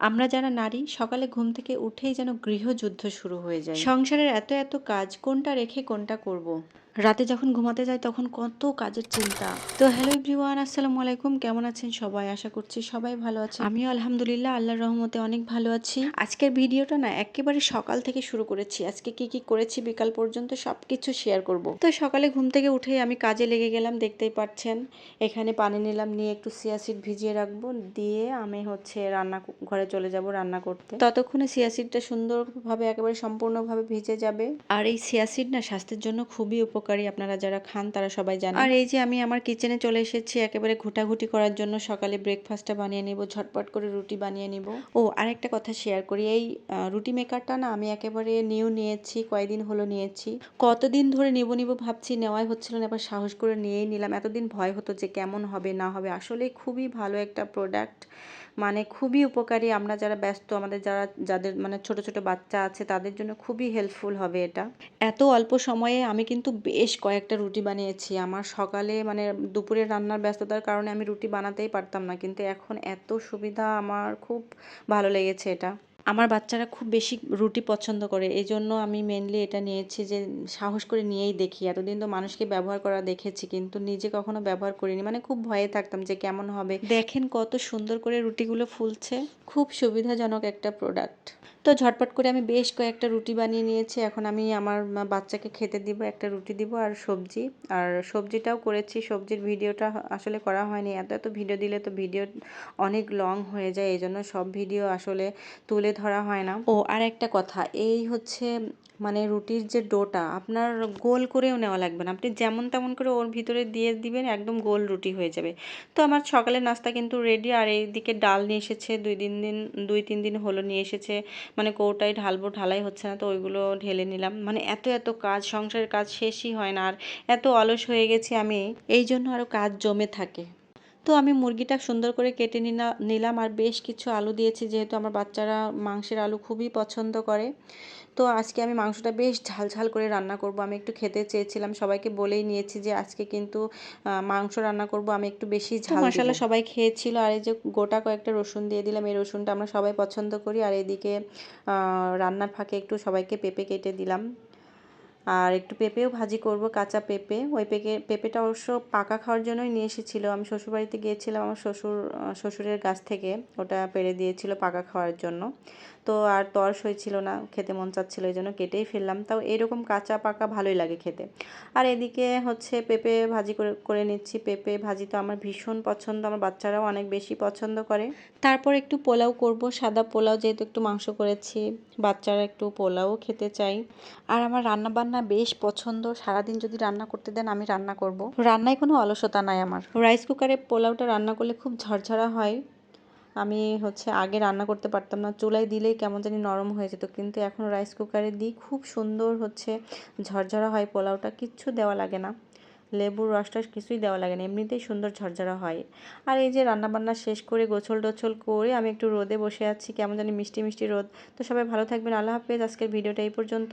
আমরা যারা নারী, সকালে ঘুম থেকে উঠেই যেন গৃহযুদ্ধ শুরু হয়ে যায় সংসারের এত এত কাজ, কোনটা রেখে কোনটা করব। রাতে যখন ঘুমাতে যাই তখন কত কাজের চিন্তা। তো হ্যালো এভরিওয়ান আসসালামু আলাইকুম। কেমন আছেন সবাই? আশা করছি সবাই ভালো আছে আমিও আলহামদুলিল্লাহ, আল্লাহর রহমতে অনেক ভালো আছি। আজকের ভিডিওটা না একেবারে সকাল থেকে শুরু করেছি। আজকে কি কি করেছি বিকাল পর্যন্ত সব কিছু শেয়ার করব। তো সকালে ঘুম থেকে উঠেই আমি কাজে লেগে গেলাম, দেখতেই পাচ্ছেন। এখানে পানি নিলাম, নিয়ে একটু সিয়াসিড ভিজিয়ে রাখব। দিয়ে আমি হচ্ছে রান্না ঘরে চলে যাব রান্না করতে। ততক্ষণে সিয়াসিডটা সুন্দরভাবে একেবারে সম্পূর্ণভাবে ভিজে যাবে। আর এই সিয়াসিড না স্বাস্থ্যের জন্য খুবই উপকারী আপনারা যারা খান তারা সবাই জানেন। আর এই যে আমি আমার কিচেনে চলে এসেছি একেবারে ঘুটাঘুটি করার জন্য সকালে ব্রেকফাস্টটা বানিয়ে নিব ঝটপট করে রুটি বানিয়ে নিব। ও আরেকটা কথা শেয়ার করি এই রুটি মেকারটা না আমি একেবারে নিউ নিয়েছি কয়েকদিন হলো নিয়েছি। কতদিন ধরে নিব নিব ভাবছি নেওয়াই হচ্ছিল না এবার সাহস করে নিয়েই নিলাম। এতদিন ভয় হতো যে কেমন হবে না হবে। আসলে খুবই ভালো একটা প্রোডাক্ট মানে খুবই উপকারী। আমরা যারা ব্যস্ত আমাদের যারা যাদের মানে ছোট ছোট বাচ্চা আছে তাদের জন্য খুবই হেল্পফুল হবে এটা। এত অল্প সময়ে আমি কিন্তু বেশ কয়েকটা রুটি বানিয়েছি। আমার সকালে মানে দুপুরে রান্নার ব্যস্ততার কারণে আমি রুটি বানাতেই পারতাম না। কিন্তু এখন এত সুবিধা, আমার খুব ভালো লেগেছে এটা। আমার বাচ্চারা খুব বেশি রুটি পছন্দ করে। এই জন্য আমি মেনলি এটা নিয়েছি যে সাহস করে নিয়েই দেখি। এতদিন তো মানুষকে ব্যবহার করা দেখেছি, কিন্তু নিজে কখনো ব্যবহার করিনি। মানে খুব ভয়ে থাকতাম যে কেমন হবে। দেখেন কত সুন্দর করে রুটিগুলো ফুলছে। খুব সুবিধাজনক একটা প্রোডাক্ট তো ঝটপট করে আমি বেশ কয়েকটা রুটি বানিয়ে নিয়েছি। এখন আমি আমার বাচ্চাকে খেতে দিব, একটা রুটি দিব আর সবজি। আর সবজিটাও করেছি, সবজির ভিডিওটা আসলে করা হয়নি। এত এত ভিডিও দিলে তো ভিডিও অনেক লং হয়ে যায় এই জন্য সব ভিডিও আসলে তুলে ধরা হয় না। ও, আর একটা কথা, এই হচ্ছে মানে রুটির যে ডোটা, আপনার গোল করেও নেওয়া লাগবে না। আপনি যেমন তেমন করে ওর ভিতরে দিয়ে দিবেন, একদম গোল রুটি হয়ে যাবে। তো আমার সকালের নাস্তা কিন্তু রেডি আর এইদিকে ডাল নিয়ে এসেছে, দুই দিন দিন, দুই তিন দিন হলো নিয়ে এসেছে। মানে কোটাই ঢালবো, ঢালাই হচ্ছে না তো ওইগুলো ঢেলে নিলাম। মানে এত এত কাজ, সংসারের কাজ শেষই হয় না আর এত অলস হয়ে গেছি আমি, এই জন্য আরও কাজ জমে থাকে। তো আমি মুরগিটা সুন্দর করে কেটে নিলাম আর বেশ কিছু আলু দিয়েছি, যেহেতু আমার বাচ্চারা মাংসের আলু খুবই পছন্দ করে। তো আজকে আমি মাংসটা বেশ ঝাল ঝাল করে রান্না করব। আমি একটু খেতে চেয়েছিলাম সবাইকে বলেই নিয়েছি যে আজকে কিন্তু মাংস রান্না করব। আমি একটু বেশি ঝাল মশলা সবাই খেয়েছিল আর এই যে গোটা কয়েকটা রসুন দিয়ে দিলাম এই রসুনটা আমরা সবাই পছন্দ করি। আর এদিকে রান্নার ফাঁকে একটু সবাইকে পেঁপে কেটে দিলাম। আর একটু পেঁপেও ভাজি করব কাঁচা পেঁপে। ওই পেঁপে পেঁপেটা অবশ্য পাকা খাওয়ার জন্যই নিয়ে এসেছিল। আমি শ্বশুরবাড়িতে গিয়েছিলাম আমার শ্বশুর শ্বশুরের গাছ থেকে ওটা পেরে দিয়েছিল পাকা খাওয়ার জন্য। তো আর তর্স হয়েছিল না, খেতে মন চাচ্ছিল এই জন্য কেটেই ফেললাম। তাও এরকম কাঁচা পাকা ভালোই লাগে খেতে। আর এদিকে হচ্ছে পেঁপে ভাজি করে করে নিচ্ছি। পেঁপে ভাজি তো আমার ভীষণ পছন্দ, আমার বাচ্চারাও অনেক বেশি পছন্দ করে। তারপর একটু পোলাও করব। সাদা পোলাও যেহেতু একটু মাংস করেছি, বাচ্চারা একটু পোলাও খেতে চাই। আর আমার রান্না বান্না বেশ পছন্দ। সারাদিন যদি রান্না করতে দেন আমি রান্না করব। রান্নায় কোনো অলসতা নাই আমার। রাইস কুকারে পোলাওটা রান্না করলে খুব ঝরঝরা হয়। আমি হচ্ছে আগে রান্না করতে পারতাম না। চুলায় দিলেই কেমন জানি নরম হয়ে যেত। কিন্তু এখন রাইস কুকারে দিই, খুব সুন্দর হচ্ছে ঝরঝরা হয় পোলাওটা, কিচ্ছু দেওয়া লাগে না। লেবুর রসটা কিছুই দেওয়া লাগে না, এমনিতেই সুন্দর ঝরঝরা হয়। আর এই যে রান্নাবান্না শেষ করে গোছল টোছল করে আমি একটু রোদে বসে আছি, কেমন জানি মিষ্টি মিষ্টি রোদ। তো সবাই ভালো থাকবেন, আল্লাহ হাফেজ। আজকের ভিডিওটা এই পর্যন্ত।